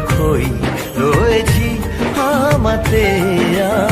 খই রয়েছি আমাতে আমি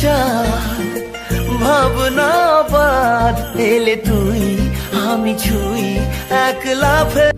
চাঁদ ভাবনা বাদ এলে তুই আমি ছুই এক লাফে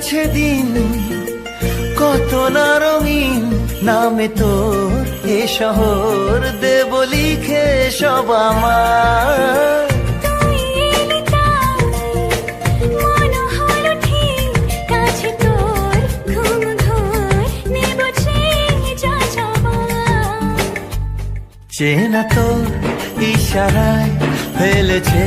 গেছে দিন কত না রঙিন নামে তোর এ শহর দেব লিখে সব আমার। চেনা তোর ইশারায় ফেলেছে